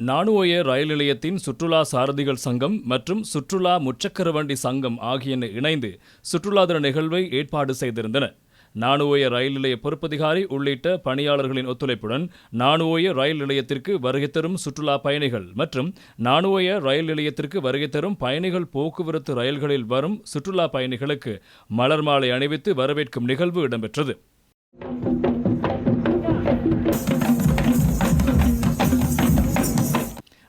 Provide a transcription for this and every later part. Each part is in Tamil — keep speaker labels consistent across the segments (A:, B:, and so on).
A: நானுவோய ரயில் நிலையத்தின் சுற்றுலா சாரதிகள் சங்கம் மற்றும் சுற்றுலா முச்சக்கர வண்டி சங்கம் ஆகியன இணைந்து சுற்றுலா தின நிகழ்வை ஏற்பாடு செய்திருந்தன. நானுவோய ரயில் நிலைய பொறுப்பதிகாரி உள்ளிட்ட பணியாளர்களின் ஒத்துழைப்புடன் நானுவோய ரயில் நிலையத்திற்கு வருகை தரும் சுற்றுலா பயணிகள் மற்றும் நானுவோய ரயில் நிலையத்திற்கு வருகை தரும் பயணிகள் போக்குவரத்து ரயில்களில் வரும் சுற்றுலா பயணிகளுக்கு மலர் மாலை அணிவித்து வரவேற்கும் நிகழ்வு இடம்பெற்றது.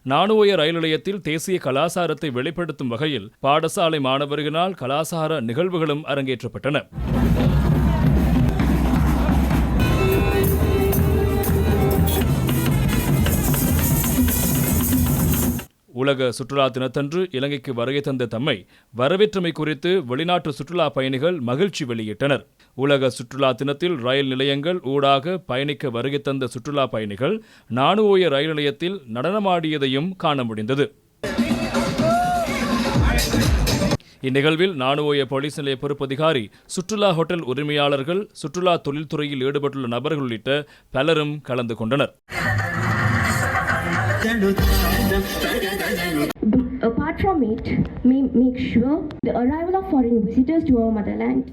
A: நானுவோய ரயில் நிலையத்தில் தேசிய கலாசாரத்தை வெளிப்படுத்தும் வகையில் பாடசாலை மாணவர்களால் கலாசார நிகழ்வுகளும் அரங்கேற்றப்பட்டன. உலக சுற்றுலா தினத்தன்று இலங்கைக்கு வருகை தந்த தம்மை வரவேற்றமை குறித்து வெளிநாட்டு சுற்றுலா பயணிகள் மகிழ்ச்சி வெளியிட்டனர். உலக சுற்றுலா தினத்தில் ரயில் நிலையங்கள் ஊடாக பயணிக்க வருகை தந்த சுற்றுலா பயணிகள் நானுவோய ரயில் நிலையத்தில் நடனமாடியதையும் காண முடிந்தது. இந்நிகழ்வில் நானுவோய போலீஸ் நிலைய பொறுப்பதிகாரி சுற்றுலா ஹோட்டல் உரிமையாளர்கள் சுற்றுலா தொழில்துறையில் ஈடுபட்டுள்ள நபர்கள் உள்ளிட்ட பலரும் கலந்து கொண்டனர்.
B: 再见，再见，再。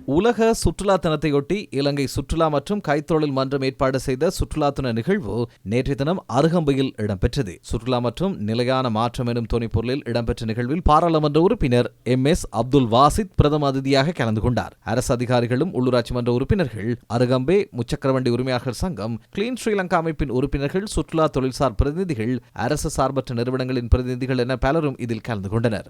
C: உலக சுற்றுலா தினத்தையொட்டி இலங்கை சுற்றுலா மற்றும் கைத்தொழில் மன்றம் ஏற்பாடு செய்த சுற்றுலா தின நிகழ்வு நேற்றைய தினம் அருகம்பையில் இடம்பெற்றது. சுற்றுலா மற்றும் நிலையான மாற்றம் எனும் துணைப்பொருளில் இடம்பெற்ற நிகழ்வில் பாராளுமன்ற உறுப்பினர் எம் எஸ் அப்துல் வாசித் பிரதம அதிதியாக கலந்து கொண்டார். அரசு அதிகாரிகளும் உள்ளூராட்சி மன்ற உறுப்பினர்கள் அருகம்பே முச்சக்கரவண்டி உரிமையாளர் சங்கம் கிளீன் ஸ்ரீலங்கா அமைப்பின் உறுப்பினர்கள் சுற்றுலா தொழில்சார் பிரதிநிதிகள் அரசு சார்பற்ற நிறுவனங்களின் பிரதிநிதிகள் என பலரும் இதில் கலந்து கொண்டனர்.